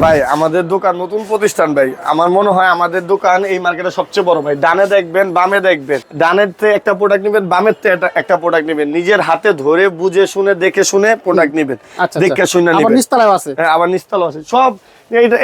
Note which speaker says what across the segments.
Speaker 1: ভাই আমাদের দোকান নতুন প্রতিষ্ঠান ভাই। আমার মনে হয় আমাদের দোকান এই মার্কেটে সবচেয়ে বড় ভাই। ডানে দেখবেন বামে দেখবেন। ডানের থেকে একটা প্রোডাক্ট নেবেন বামের থেকে একটা- প্রোডাক্ট নেবেন। নিজের হাতে ধরে বুঝে শুনে দেখে শুনে প্রোডাক্ট নেবেন।
Speaker 2: আচ্ছা
Speaker 1: দেখে
Speaker 2: শুনে
Speaker 1: শুনে
Speaker 2: আবার নিস্তালাও আছে।
Speaker 1: হ্যাঁ, আবার নিস্তালাও আছে। সব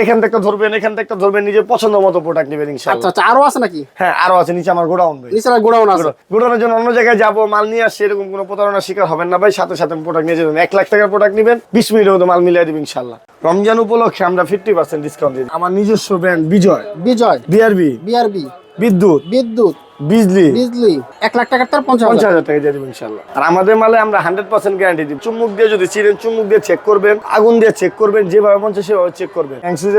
Speaker 1: এখান থেকে ধরবেন এখান থেকে ধরবেন নিজের পছন্দ মতো প্রোডাক্ট নেবেন
Speaker 2: আচ্ছা
Speaker 1: ইনশাআল্লাহ।
Speaker 2: আচ্ছা আরও আছে নাকি?
Speaker 1: হ্যাঁ আরও আছে নিচে আমার গোডাউন ভাই
Speaker 2: গোডাউন আছে।
Speaker 1: গোডাউনের জন্য অন্য জায়গায় যাব মাল নিয়ে আসছে এরকম কোনো প্রতারণার শিকার হবেন না ভাই সাথে সাথে প্রোডাক্ট নিয়ে যাবেন। এক লাখ টাকার প্রোডাক্ট নেবেন বিশ মিনিটের মধ্যে মাল মিলিয়ে দিবেন ইনশাল্লাহ রমজান উপলক্ষে আমরা ফিফটি পার্সেন্ট ডিসকাউন্ট দিই। আমার নিজস্ব brand Bijoy.
Speaker 2: Bijoy.
Speaker 1: BRB
Speaker 2: BRB
Speaker 1: বিদ্যুৎ।
Speaker 2: বিদ্যুৎ।
Speaker 1: বিজলি।
Speaker 2: বিজলি। এক লাখ টাকার তার পঞ্চাশ
Speaker 1: পঞ্চাশ
Speaker 2: হাজার।
Speaker 1: টাকা দিয়ে দেবো ইনশাল্লাহ। আর আমাদের মালে আমরা হান্ড্রেড পার্সেন্ট গ্যারান্টি দিই। চুম্বুক দিয়ে যদি চিরেন চুম্বুক দিয়ে চেক করবেন আগুন দিয়ে চেক করবেন যেভাবে মন সেভাবে চেক করবেন।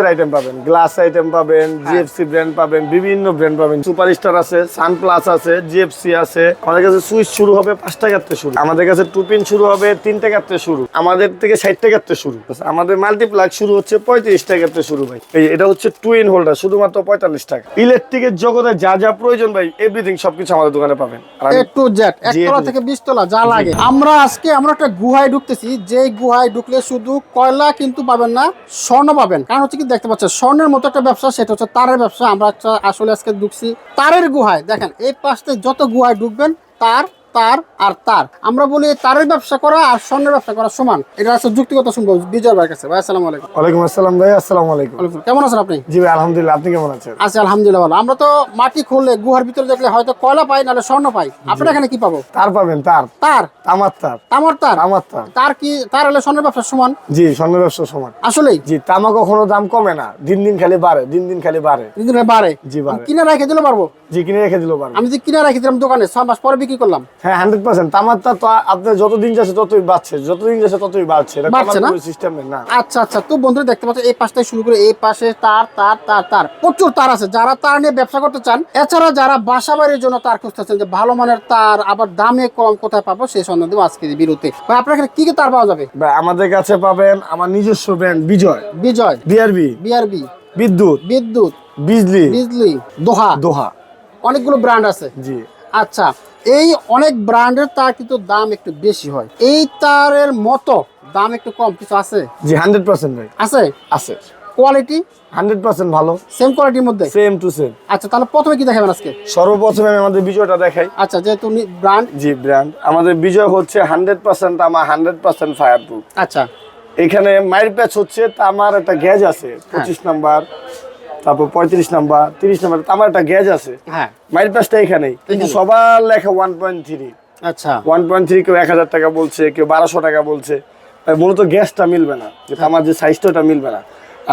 Speaker 1: আইটেম পাবেন গ্লাস আইটেম পাবেন জিএফসি ব্র্যান্ড পাবেন বিভিন্ন ব্র্যান্ড পাবেন। সুপার স্টার আছে সান প্লাস আছে জিএফসি আছে। আমাদের কাছে সুইচ শুরু হবে পাঁচ টাকার থেকে শুরু। আমাদের কাছে টুপিন শুরু হবে তিন টাকার থেকে শুরু। আমাদের থেকে ষাট টাকার থেকে শুরু। আমাদের মাল্টিপ্লাক শুরু হচ্ছে পঁয়ত্রিশ টাকার থেকে শুরু ভাই। এই এটা হচ্ছে টুইন হোল্ডার শুধুমাত্র পঁয়তাল্লিশ টাকা। ইলেকট্রিকের জগতে যা যা প্রয়োজন ভাই এভরিথিং সবকিছু আমাদের দোকানে পাবেন।
Speaker 2: এ টু জেড একতলা থেকে বিশতলা যা লাগে। আমরা আজকে আমরা একটা গুহায় ঢুকতেছি যে গুহায় ঢুকলে শুধু কয়লা কিন্তু পাবেন না স্বর্ণ পাবেন। কারণ হচ্ছে কি দেখতে পাচ্ছেন স্বর্ণের মতো একটা ব্যবসা সেটা হচ্ছে তারের ব্যবসা। আমরা আসলে আজকে ঢুকছি তারের গুহায়। দেখেন এই পাশে যত গুহায় ঢুকবেন তার তার আর তার। আমরা বলি তারের ব্যবসা করা আর স্বর্ণের ব্যবসা করা সমান। এটা আছে যুক্তিগত শুনব বিজয় ভাইয়ের কাছে। ভাই আসসালামু আলাইকুম।
Speaker 1: ওয়ালাইকুম আসসালাম ভাই আসসালামু আলাইকুম।
Speaker 2: কেমন আছেন আপনি?
Speaker 1: জি ভাই আলহামদুলিল্লাহ আপনি কেমন আছেন?
Speaker 2: আচ্ছা আলহামদুলিল্লাহ ভালো। আমরা তো মাটি খুললে গুহার ভিতরে দেখলে হয়তো কয়লা পাই নাহলে স্বর্ণ পাই। আপনার এখানে কি পাবো?
Speaker 1: তার পাবেন তার।
Speaker 2: তার?
Speaker 1: আমার তার।
Speaker 2: তামার তার?
Speaker 1: আমার তার।
Speaker 2: তার কি তার হলে স্বর্ণের ব্যবসা সমান?
Speaker 1: জি স্বর্ণ ব্যবসা সমান।
Speaker 2: আসলে
Speaker 1: জি তামা কখনো দাম কমে না। দিন দিন খালি বাড়ে দিন দিন খালি বাড়ে।
Speaker 2: দিন দিন বাড়ে।
Speaker 1: জি, বাড়ে।
Speaker 2: কিনে রেখে দিলে পারব?
Speaker 1: জি কিনে রেখে দিল বাড়ে
Speaker 2: আমি যে কিনে রেখে দিলাম দোকানে ছয় মাস পরে বিক্রি করলাম।
Speaker 1: হ্যাঁ হান্ড্রেড পার্সেন্ট তামার তো আপনার যত যাচ্ছে ততই বাড়ছে। যত যাচ্ছে ততই বাড়ছে।
Speaker 2: বাড়ছে না?
Speaker 1: সিস্টেম না।
Speaker 2: আচ্ছা আচ্ছা। তো বন্ধুরা দেখতে পাচ্ছ এই পাশ শুরু করে এই পাশে তার তার তার তার। প্রচুর তার আছে। যারা তার নিয়ে ব্যবসা করতে চান এছাড়া যারা বাসা বাড়ির জন্য তার খুঁজতেছেন যে ভালো মানের তার আবার দামে কম কোথায় পাবো সেই সন্ধান আজকে বিরুতে ভাই আপনার এখানে কি কি তার পাওয়া যাবে?
Speaker 1: ভাই, আমাদের কাছে পাবেন আমার নিজস্ব brand Bijoy.
Speaker 2: Bijoy.
Speaker 1: BRB
Speaker 2: BRB
Speaker 1: বিদ্যুৎ।
Speaker 2: বিদ্যুৎ।
Speaker 1: বিজলি।
Speaker 2: বিজলি। দোহা।
Speaker 1: দোহা।
Speaker 2: অনেকগুলো ব্র্যান্ড আছে।
Speaker 1: জি।
Speaker 2: আচ্ছা এই অনেক ব্র্যান্ডের তার কিন্তু দাম একটু বেশি হয়। এই তারের মতো দাম একটু কম কিছু আছে?
Speaker 1: জি হান্ড্রেড পার্সেন্ট
Speaker 2: আছে?
Speaker 1: আছে।
Speaker 2: কোয়ালিটি
Speaker 1: হান্ড্রেড পার্সেন্ট ভালো।
Speaker 2: সেম কোয়ালিটির মধ্যে?
Speaker 1: সেম টু সেম
Speaker 2: আচ্ছা তাহলে প্রথমে কি দেখাবেন আজকে?
Speaker 1: সর্বপ্রথমে আমি আমাদের বিজয়টা দেখাই।
Speaker 2: আচ্ছা যেহেতু ব্র্যান্ড
Speaker 1: জি ব্র্যান্ড আমাদের বিজয় হচ্ছে হান্ড্রেড পার্সেন্ট আমার হান্ড্রেড পার্সেন্ট ফায়ার প্রুফ
Speaker 2: আচ্ছা।
Speaker 1: এখানে মায়ের প্যাচ হচ্ছে আমার একটা গ্যাজ আছে পঁচিশ নাম্বার তারপর পঁয়ত্রিশ নাম্বার তিরিশ নাম্বার আমার একটা গ্যাজ আছে।
Speaker 2: হ্যাঁ।
Speaker 1: মায়ের প্যাচটা এখানেই। কিন্তু সবার লেখা ওয়ান পয়েন্ট থ্রি
Speaker 2: আচ্ছা।
Speaker 1: ওয়ান পয়েন্ট থ্রি কেউ এক হাজার টাকা বলছে কেউ বারোশো টাকা বলছে। মূলত গ্যাসটা মিলবে না যে আমার যে সাইজটা মিলবে না।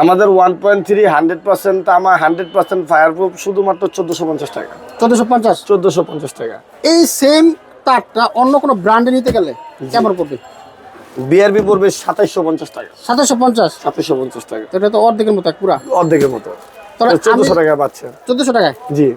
Speaker 1: আমাদের one point three hundred percent আমার হান্ড্রেড পার্সেন্ট ফায়ার প্রুফ শুধুমাত্র চোদ্দোশো পঞ্চাশ টাকা।
Speaker 2: চোদ্দশো পঞ্চাশ?
Speaker 1: চোদ্দোশো পঞ্চাশ টাকা।
Speaker 2: এই সেম তারটা অন্য কোনো ব্র্যান্ডে নিতে গেলে কেমন পড়বে
Speaker 1: বিআরবি পড়বে সাতাইশশো পঞ্চাশ টাকা।
Speaker 2: সাতাশশো পঞ্চাশ?
Speaker 1: সাতাইশশো পঞ্চাশ টাকা।
Speaker 2: এটা তো অর্ধেকের মতো পুরা।
Speaker 1: অর্ধেকের মতো। চোদ্দশো টাকা পাচ্ছে।
Speaker 2: চোদ্দশো টাকায়?
Speaker 1: জি।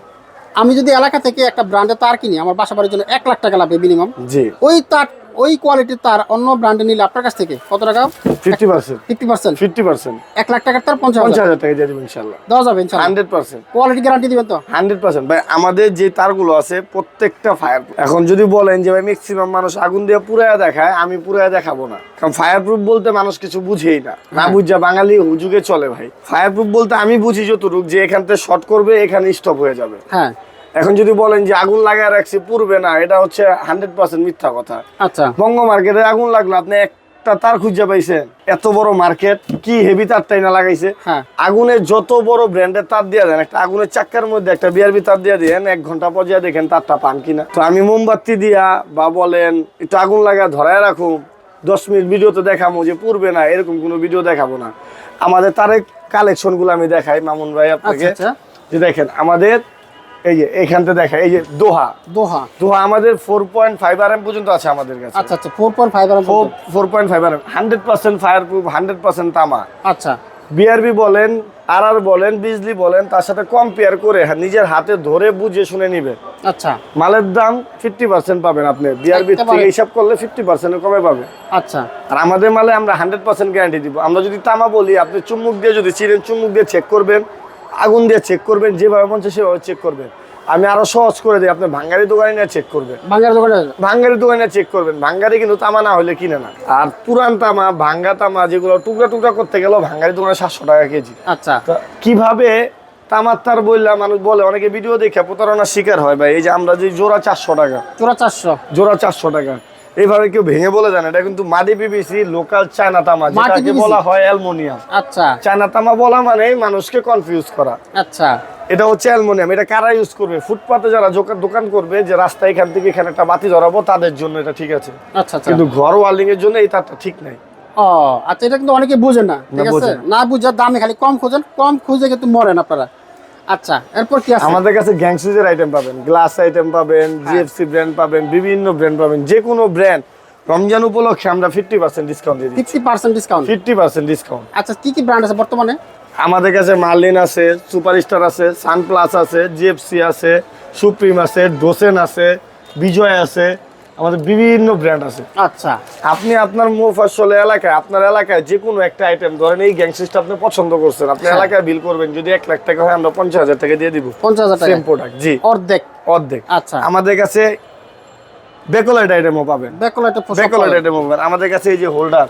Speaker 2: আমি যদি এলাকা থেকে একটা ব্র্যান্ডের তার কিনি আমার বাসা বাড়ির জন্য এক লাখ টাকা লাগবে মিনিমাম
Speaker 1: জি।
Speaker 2: ওই তার ওই কোয়ালিটির তার অন্য ব্র্যান্ডে নিলে আপনার কাছ থেকে কত টাকা?
Speaker 1: Fifty percent
Speaker 2: fifty percent
Speaker 1: fifty percent
Speaker 2: এক লাখ টাকার তার পঞ্চাশ
Speaker 1: পঞ্চাশ
Speaker 2: হাজার
Speaker 1: টাকা দিয়ে দেবো ইনশাল্লাহ
Speaker 2: দেওয়া যাবে
Speaker 1: হান্ড্রেড পার্সেন্ট।
Speaker 2: কোয়ালিটি গ্যারান্টি দিবেন তো?
Speaker 1: Hundred percent. ভাই আমাদের যে তারগুলো আছে প্রত্যেকটা ফায়ার এখন যদি বলেন যে ভাই ম্যাক্সিমাম মানুষ আগুন দিয়ে পুরায়া দেখায় আমি পুরায়া দেখাবো না। কারণ ফায়ার প্রুফ বলতে মানুষ কিছু বুঝেই না। না বুঝা বাঙালি হুজুগে চলে ভাই। ফায়ার প্রুফ বলতে আমি বুঝি যতটুক যে এখান থেকে শর্ট করবে এখানে স্টপ হয়ে যাবে।
Speaker 2: হ্যাঁ।
Speaker 1: এখন যদি বলেন যে আগুন লাগায় রাখছি পুরবে না এটা হচ্ছে হান্ড্রেড পার্সেন্ট মিথ্যা কথা।
Speaker 2: আচ্ছা।
Speaker 1: বঙ্গ মার্কেটে আগুন লাগল আপনি একটা তার খুঁজে পাইছেন এত বড় মার্কেট কি হেভি তারটাই না লাগাইছে?
Speaker 2: হ্যাঁ।
Speaker 1: আগুনের যত বড় ব্র্যান্ডের তার দিয়ে দেন একটা আগুনের চাক্কার মধ্যে একটা বিআরবি তার দিয়ে দেন এক ঘণ্টা পর্যায়ে দেখেন তারটা পান কিনা। তো আমি মোমবাতি দিয়া বা বলেন একটু আগুন লাগা ধরায় রাখুন দশ মিনিট ভিডিওতে দেখাবো যে পুরবে না এরকম কোনো ভিডিও দেখাবো না। আমাদের তারের কালেকশনগুলো আমি দেখাই মামুন ভাই আপনাকে।
Speaker 2: আচ্ছা আচ্ছা।
Speaker 1: যে দেখেন আমাদের এই যে এইখানতে দেখা এই যে দোহা।
Speaker 2: দোহা।
Speaker 1: দোহা আমাদের ফোর পয়েন্ট ফাইভ আর এম পর্যন্ত আছে আমাদের কাছে।
Speaker 2: আচ্ছা আচ্ছা four point five
Speaker 1: four point five আর M hundred percent fire proof hundred percent তামা।
Speaker 2: আচ্ছা।
Speaker 1: বিআরবি বলেন আর আর বলেন বিজলি বলেন তার সাথে কম্পেয়ার করে হা- নিজের হাতে ধরে বুঝে শুনে নিবেন
Speaker 2: আচ্ছা।
Speaker 1: মালের দাম ফিফটি পার্সেন্ট পাবেন আপনি বিআরবি থেকে। হিসাব করলে ফিফটি পার্সেন্ট কমে পাবেন
Speaker 2: আচ্ছা।
Speaker 1: আর আমাদের মালে আমরা হান্ড্রেড পার্সেন্ট গ্যারান্টি দিব। আমরা যদি তামা বলি আপনি চুম্বুক দিয়ে যদি চিরেন চুম্বুক দিয়ে চেক করবেন আগুন দিয়ে চেক করবেন যেভাবে মন চায় সেভাবে চেক করবেন। আমি আরও সহজ করে দিই আপনি ভাঙ্গারি দোকানে নিয়ে চেক করবেন।
Speaker 2: বাংলার দোকানে?
Speaker 1: ভাঙ্গারি দোকানে চেক করবেন। ভাঙ্গারি কিন্তু তামা না হলে কিনে না। আর পুরান তামা ভাঙ্গা তামা যেগুলো টুকরা টুকরা করতে গেলেও ভাঙ্গারি দোকানে সাতশো টাকা কেজি।
Speaker 2: আচ্ছা।
Speaker 1: কীভাবে তামার তার বললাম মানুষ বলে অনেকে ভিডিও দেখে প্রতারণার শিকার হয় ভাই। এই যে আমরা যে জোড়া চারশো টাকা।
Speaker 2: চোরা চারশো।
Speaker 1: জোড়া চারশো টাকা। এইভাবে কেউ ভেঙে বলে জানে এটা কিন্তু মাটি পিবিসি লোকাল চায়না তামা যেটাকে বলা হয় অ্যালমোনিয়াম।
Speaker 2: আচ্ছা।
Speaker 1: চায়না তামা বলা মানে মানুষকে কনফিউজ করা।
Speaker 2: আচ্ছা।
Speaker 1: এটা হচ্ছে অ্যালমোনিয়াম। এটা কারা ইউজ করবে? ফুটপাতে যারা দোকান- দোকান করবে যে রাস্তা এখান থেকে এখানে একটা বাতি ধরাবো তাদের জন্য এটা ঠিক আছে।
Speaker 2: আচ্ছা আচ্ছা।
Speaker 1: কিন্তু ঘর ওয়ার্লিং এর জন্য এই তারটা ঠিক নাই।
Speaker 2: ও আচ্ছা এটা কিন্তু অনেকে বুঝে না ঠিক আছে?
Speaker 1: না।
Speaker 2: বুঝার দামে খালি কম খোঁজেন কম খুঁজে কিন্তু মরেন আপনারা। আচ্ছা এরপর কি আছে?
Speaker 1: আমাদের কাছে গ্যাংসিজের আইটেম পাবেন গ্লাস আইটেম পাবেন। জিএফসি ব্র্যান্ড পাবেন বিভিন্ন ব্র্যান্ড পাবেন যে কোনো ব্র্যান্ড রমজান উপলক্ষে আমরা ফিফটি পার্সেন্ট ডিসকাউন্ট দিয়ে দিচ্ছি।
Speaker 2: Percent discount
Speaker 1: fifty percent discount
Speaker 2: আচ্ছা কি কি ব্র্যান্ড আছে বর্তমানে?
Speaker 1: আমাদের কাছে মার্লিন আছে সুপারস্টার আছে সানপ্লাস আছে জিএফসি আছে সুপ্রিম আছে ডোসেন আছে বিজয় আছে আমাদের বিভিন্ন ব্র্যান্ড আছে।
Speaker 2: আচ্ছা।
Speaker 1: আপনি আপনার মোফাসল এলাকায় আপনার এলাকায় যে কোনো একটা আইটেম ধরেন এই গ্যাংস্টারটা আপনি পছন্দ করছেন আপনি
Speaker 2: হ্যাঁ।
Speaker 1: এলাকায় বিল করবেন যদি এক লাখ টাকা হয় আমরা পঞ্চাশ হাজার টাকা দিয়ে দিব।
Speaker 2: পঞ্চাশ হাজার টাকা।
Speaker 1: প্রোডাক্ট জি।
Speaker 2: অর্ধেক।
Speaker 1: অর্ধেক।
Speaker 2: আচ্ছা।
Speaker 1: আমাদের কাছে বেকোলাইট আইটেমও পাবেন।
Speaker 2: বেকলাইটে
Speaker 1: বেকোলাইট আইটেমও পাবেন। আমাদের কাছে এই যে হোল্ডার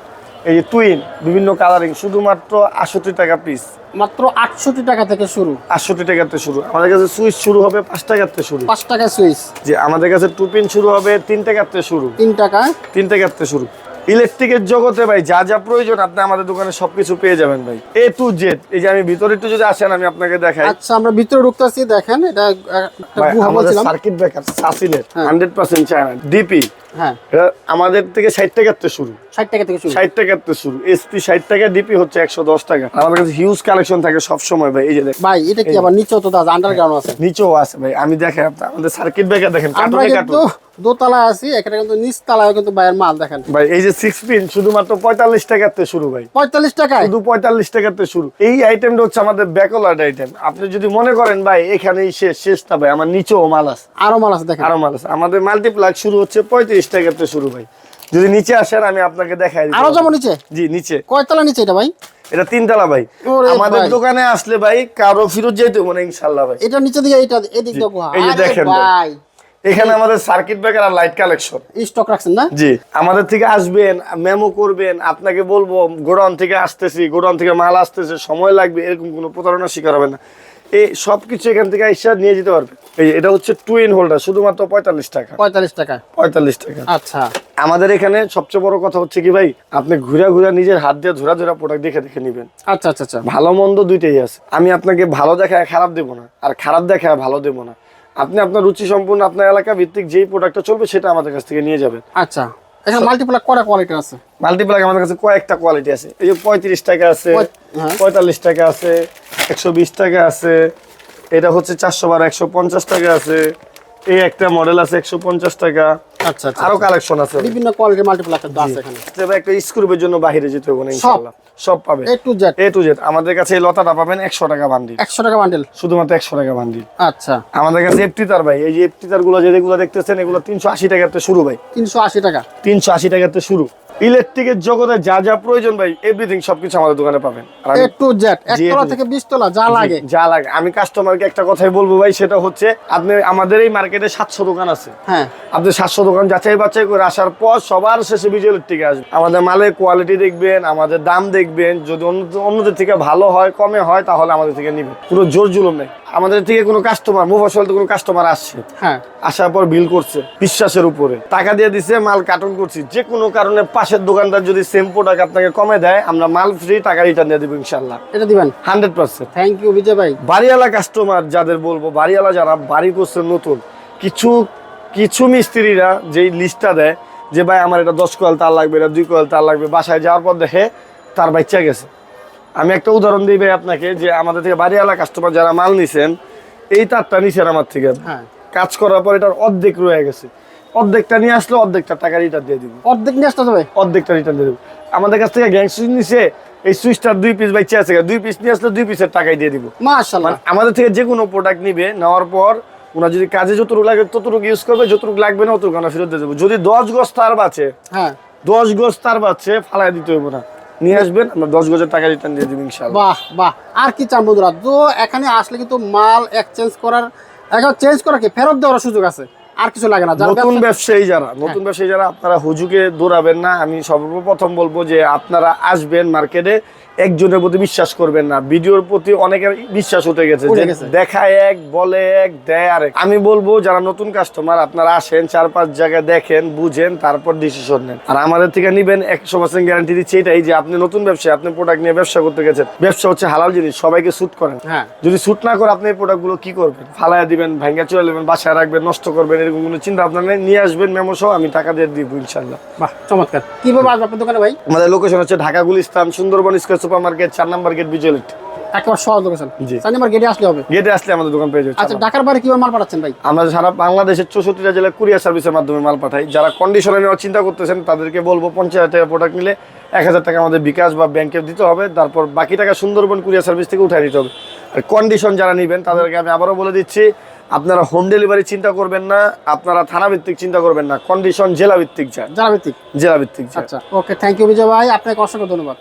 Speaker 1: এই টুইন বিভিন্ন কালারিং শুধুমাত্র আটষট্টি টাকা পিস
Speaker 2: মাত্র আটষট্টি টাকা থেকে শুরু।
Speaker 1: আটষট্টি টাকাতে শুরু। আমাদের কাছে সুইচ শুরু হবে পাঁচ টাকাতে শুরু।
Speaker 2: পাঁচ টাকা সুইচ
Speaker 1: যে আমাদের কাছে টুপিন শুরু হবে তিন টাকাতে শুরু।
Speaker 2: তিন টাকা।
Speaker 1: তিন টাকাতে শুরু। ইলেকট্রিকের জগতে ভাই যা যা প্রয়োজন আপনি আমাদের দোকানে সবকিছু পেয়ে যাবেন ভাই। এ টু জেড এই যে আমি ভিতরে একটু যদি আসেন আমি আপনাকে দেখাই।
Speaker 2: আচ্ছা আমরা ভিতরে ঢুকতেছি দেখেন এটা একটা গুহা
Speaker 1: আমাদের
Speaker 2: বলছিলাম।
Speaker 1: সার্কিট ব্রেকার সাসিলের। হান্ড্রেড পার্সেন্ট চায়না ডিপি
Speaker 2: হ্যাঁ।
Speaker 1: আমাদের থেকে ষাট টাকাতে শুরু।
Speaker 2: ষাট টাকা থেকে শুরু।
Speaker 1: ষাট টাকাতে শুরু। এসপি ষাট টাকা ডিপি হচ্ছে একশো দশ টাকা। আমাদের কাছে হিউজ কালেকশন থাকে সব সময় ভাই এই যে দেখ
Speaker 2: ভাই এটা কি আবার নিচেও তো দাদা আন্ডারগ্রাউন্ড আছে?
Speaker 1: নিচেও আছে ভাই আমি দেখেন আমাদের সার্কিট ব্রেকার দেখেন
Speaker 2: আমরা কিন্তু
Speaker 1: কার্টুন
Speaker 2: আছি এখানে কিন্তু নিচ তলায় কিন্তু ভাইয়ের মাল দেখেন।
Speaker 1: ভাই এই যে সিক্স পিন শুধুমাত্র পঁয়তাল্লিশ টাকাতে শুরু ভাই।
Speaker 2: পঁয়তাল্লিশ
Speaker 1: শুধু পঁয়তাল্লিশ টাকাতে শুরু। এই আইটেমটা হচ্ছে আমাদের আইটেম আপনি যদি মনে করেন ভাই এখানেই শেষ শেষটা ভাই আমার নিচেও মাল আছে।
Speaker 2: আরও মাল আছে দেখেন।
Speaker 1: আরও মাল আছে। আমাদের মাল্টিপ্লাক শুরু হচ্ছে পঁয়ত্রিশ টাকাতে শুরু ভাই। যদি নিচে আসেন আমি আপনাকে দেখাই আরও
Speaker 2: যাব নিচে?
Speaker 1: জি নিচে।
Speaker 2: কয়তলা নিচে এটা ভাই?
Speaker 1: এটা তিনতলা ভাই। আমাদের দোকানে আসলে ভাই কারও ফিরত যেতে মানে ইনশাল্লাহ ভাই।
Speaker 2: এটা নিচে দিকে এটা এদিক
Speaker 1: এই যে দেখেন ভাই। এখানে আমাদের সার্কিট ব্রেকার আর লাইট কালেকশন
Speaker 2: স্টক রাখছেন না?
Speaker 1: জি আমাদের থেকে আসবেন মেমো করবেন আপনাকে বলব গোডাউন থেকে আসতেছি গোডাউন থেকে মাল আসতেছে সময় লাগবে এরকম কোনো প্রতারণা শিকার হবে না। এই সবকিছু এখান থেকে এসে নিয়ে যেতে পারবে এই এটা হচ্ছে হোল্ডার শুধুমাত্র পঁয়তাল্লিশ টাকা।
Speaker 2: পঁয়তাল্লিশ টাকা।
Speaker 1: পঁয়তাল্লিশ টাকা।
Speaker 2: আচ্ছা।
Speaker 1: আমাদের এখানে সবচেয়ে বড় কথা হচ্ছে কি ভাই আপনি ঘুরে ঘুরে নিজের হাত দিয়ে ধরা ধরা প্রোডাক্ট দেখে দেখে নিবেন।
Speaker 2: আচ্ছা আচ্ছা আচ্ছা।
Speaker 1: ভালো মন্দ দুইটাই আছে। আমি আপনাকে ভালো দেখায় খারাপ দেবো না আর খারাপ দেখায় ভালো দেবো না। আপনি আপনার রুচি সম্পূর্ণ আপনার এলাকা ভিত্তিক যেই প্রোডাক্টটা চলবে সেটা আমাদের কাছ থেকে নিয়ে যাবেন।
Speaker 2: আচ্ছা। এখানে মাল্টিপ্লাক করা কোয়ালিটি আছে?
Speaker 1: আমাদের কাছে কয়েকটা কোয়ালিটি আছে। এই যে পঁয়ত্রিশ টাকা আছে
Speaker 2: হ্যাঁ।
Speaker 1: পঁয়তাল্লিশ টাকা আছে একশো বিশ টাকা আছে এটা হচ্ছে চারশো বারো একশো পঞ্চাশ টাকা আছে। এই একটা মডেল আছে একশো পঞ্চাশ টাকা।
Speaker 2: আচ্ছা আচ্ছা
Speaker 1: আরও কালেকশন আছে।
Speaker 2: বিভিন্ন কোয়ালিটির মাল্টিপ্লাক আছে এখানে।
Speaker 1: তবে একটা স্ক্রুপের জন্য বাইরে যেতে হবে না ইনশাল্লাহ সব পাবে।
Speaker 2: A to Z
Speaker 1: A to Z আমাদের কাছে এই লতাটা পাবেন একশো টাকা বান্ডিল
Speaker 2: একশো টাকা বান্ডেল
Speaker 1: শুধুমাত্র একশো টাকা বান্ডিল
Speaker 2: আচ্ছা।
Speaker 1: আমাদের কাছে এফটি তার ভাই। এই যে এফটি তার যেগুলো দেখতেছেন এগুলো তিনশো আশি টাকাতে শুরু ভাই।
Speaker 2: তিনশো আশি টাকা।
Speaker 1: শুরু। ইলেকট্রিকের জগতে যা যা প্রয়োজন ভাই এভরিথিং সবকিছু আমাদের দোকানে পাবেন।
Speaker 2: A to Z. থেকে যা লাগে।
Speaker 1: যা লাগে। আমি কাস্টমারকে একটা কথাই বলব ভাই সেটা হচ্ছে আপনি আমাদের এই মার্কেটে সাতশো দোকান আছে।
Speaker 2: হ্যাঁ।
Speaker 1: আপনি সাতশো দোকান যাচাই বাছাই করে আসার পর সবার শেষে বিজয় থেকে আসবে। আমাদের মালের কোয়ালিটি দেখবেন আমাদের দাম দেখবেন। যদি অন্যদের থেকে ভালো হয় কমে হয় তাহলে আমাদের থেকে নিবে। পুরো জোর জুলুম নেই। আমাদের থেকে কোনো কাস্টমার মুফাসল কোনো কাস্টমার আসছে।
Speaker 2: হ্যাঁ।
Speaker 1: আসার পর বিল করছে বিশ্বাসের উপরে। টাকা দিয়ে দিছে মাল কার্টন করছি। যে কোনো কারণে পাশের দোকানদার যদি সেম প্রোডাক্ট আপনাকে কমে দেয় আমরা মাল ফ্রি টাকা রিটার্ন দিয়ে দেবো ইনশাল্লাহ
Speaker 2: এটা দিবেন?
Speaker 1: Hundred percent.
Speaker 2: Thank you Bijoy ভাই।
Speaker 1: বাড়িওয়ালা কাস্টমার যাদের বলব বাড়িওয়ালা যারা বাড়ি করছে নতুন কিছু কিছু মিস্ত্রিরা যেই লিস্টটা দেয় যে ভাই আমার এটা দশ কোয়াল তার লাগবে এটা দুই কোয়াল তার লাগবে। বাসায় যাওয়ার পর দেখে তার বাচ্চা গেছে। আমি একটা উদাহরণ দিই ভাই আপনাকে যে আমাদের থেকে বাড়িওয়ালা কাস্টমার যারা মাল নিছেন এই তারটা নিছেন আমার থেকে।
Speaker 2: হ্যাঁ।
Speaker 1: কাজ করার পর এটার অর্ধেক রয়ে গেছে। অর্ধেকটা নিয়ে আসলে অর্ধেকটা টাকা রিটার্ন দিয়ে দিব।
Speaker 2: অর্ধেক নিয়ে আসতে হবে?
Speaker 1: অর্ধেকটা রিটার্ন দিয়ে দেবো। আমাদের কাছ থেকে গ্যাং সুইচ নিছে এই সুইচটার দুই পিস বাইচে আছে। দুই পিস নিয়ে আসলে দুই পিসের টাকাই দিয়ে দিব।
Speaker 2: মাশাআল্লাহ।
Speaker 1: মানে আমাদের থেকে যে কোনো প্রোডাক্ট নিবে নেওয়ার পর ওনার যদি কাজে যতটুকু লাগে ততটুকু ইউজ করবে যতটুকু লাগবে না অতটুকু আমরা ফেরত দিয়ে দেবো। যদি দশ গজ তার বাঁচে
Speaker 2: হ্যাঁ।
Speaker 1: দশ গজ তার বাঁচে ফালাই দিতে হবে না। নিয়ে আসবেন আমরা দশ গজের টাকা রিটার্ন দিয়ে দেবো ইনশাল্লাহ
Speaker 2: বাহ বাহ। আর কি চান বন্ধুরা? তো এখানে আসলে কিন্তু মাল এক্সচেঞ্জ করার এখন চেঞ্জ করা কি? ফেরত দেওয়ার সুযোগ আছে। আর কিছু লাগে না।
Speaker 1: নতুন
Speaker 2: ব্যবসা-
Speaker 1: ব্যবসায়ী যারা নতুন ব্যবসায়ী যারা আপনারা হুজুকে দৌড়াবেন না। আমি সর্বপ্রথম বলব যে আপনারা আসবেন মার্কেটে একজনের প্রতি বিশ্বাস করবেন না। ভিডিওর প্রতি অনেকের বিশ্বাস উঠে গেছে দেখায় এক বলে এক দেয় আরেক। আমি বলব যারা নতুন কাস্টমার আপনারা আসেন চার পাঁচ জায়গায় দেখেন বুঝেন তারপর ডিসিশন নেন। আর আমাদের থেকে নিবেন একশো পার্সেন্ট গ্যারান্টি দিচ্ছি এটাই যে আপনি নতুন ব্যবসায়ী আপনি প্রোডাক্ট নিয়ে ব্যবসা করতে গেছেন। ব্যবসা হচ্ছে হালাল জিনিস সবাইকে স্যুট করেন।
Speaker 2: হ্যাঁ।
Speaker 1: যদি স্যুট না করে আপনি এই প্রোডাক্টগুলো কি করবেন? ফালাইয়া দিবেন ভাঙ্গা চলে নেবেন বাসায় রাখবেন নষ্ট করবেন এরকম কোনো চিন্তা আপনার নেই। নিয়ে আসবেন মেমো সহ আমি টাকা দিয়ে দিব ইনশাল্লাহ
Speaker 2: বাহ চমৎকার। কীভাবে আসবে আপনার দোকানে ভাই?
Speaker 1: আমাদের লোকেশন হচ্ছে Dhaka Gulistan Sundarban square super market চার নাম্বার গেট
Speaker 2: একেবারে সহজ লোকেশন
Speaker 1: জি।
Speaker 2: চার নম্বর গেটে আসলে হবে?
Speaker 1: গেটে আসলে আমাদের দোকান পেয়ে যাচ্ছে।
Speaker 2: আচ্ছা ঢাকার বাইরে কীভাবে মাল পাঠাচ্ছেন ভাই?
Speaker 1: আমরা সারা বাংলাদেশের চৌষট্টিটা জেলায় কুরিয়ার সার্ভিসের মাধ্যমে মাল পাঠাই। যারা কন্ডিশনে নেওয়ার চিন্তা করতেছেন তাদেরকে বলব পঞ্চাশ হাজার টাকা প্রোডাক্ট নিলে এক হাজার টাকা আমাদের বিকাশ বা ব্যাংকে দিতে হবে। তারপর বাকি টাকা সুন্দরবন কুরিয়ার সার্ভিস থেকে উঠাই দিতে হবে। আর কন্ডিশন যারা নেবেন তাদেরকে আমি আবারও বলে দিচ্ছি আপনারা হোম ডেলিভারি চিন্তা করবেন না আপনারা থানা ভিত্তিক চিন্তা করবেন না। কন্ডিশন জেলা ভিত্তিক যায়
Speaker 2: যারা ভিত্তিক
Speaker 1: জেলা ভিত্তিক
Speaker 2: আচ্ছা ওকে থ্যাংক ইউ বিজয় ভাই। আপনাকে অসংখ্য ধন্যবাদ।